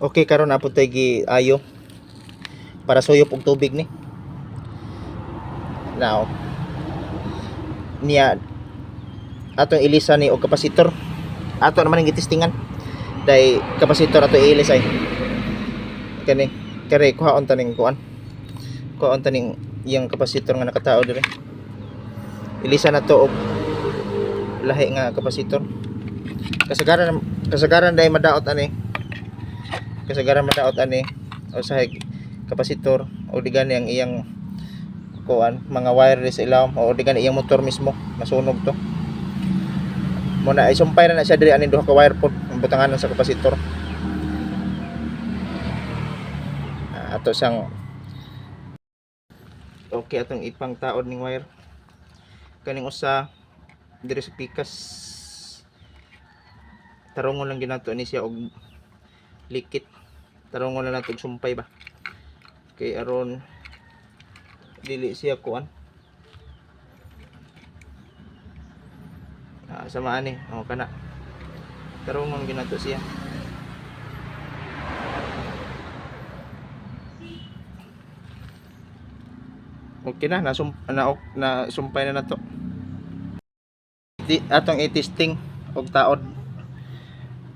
Okay karon na po tayo ayo para suyop og tubig ni. Now niya ato ilisa ni og kapasitor. Ato naman ang gitistingan. Dai kapasitor ato ilis ay. Kani kare kuhaon taning kuan. Kuhaon taning iyang kapasitor nga nakatao dire. Ilisa na to og lahi nga kapasitor. Kasagaran kasagaran dai madaot ani kasagaran madaot ani o sa kapasitor o di gani ang iyang kuan mga wireless ilaw o di gani iyang motor mismo masunog to. Muna ay sumpay na na siya diri ani duha ka wire pod ang butanganan sa kapasitor. Ah, ato siyang okay atong ipang taod ning wire. Kaning usa diri sa pikas. Tarungon lang ginato ni siya og likit tarungon lang nato og sumpay ba? Kay aron. Dili siya kuan. Ah, samaan ni. Oh kana tarungon ginato siya. Okay na nasum na, na sumpay na nato. Atong i-testing og taod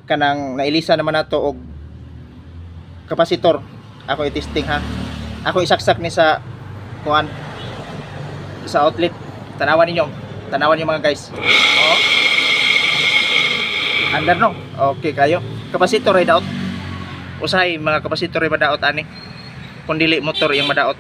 kanang nailisa naman nato og kapasitor. Ako i-testing ha? Ako isaksak ni sa kuan sa outlet. Tanawan ninyo. Tanawan niyo mga guys. Oh under no? Okay kayo. Kapasitor ay daot. Usay mga kapasitor ay madaot ani. Kung dili motor yung madaot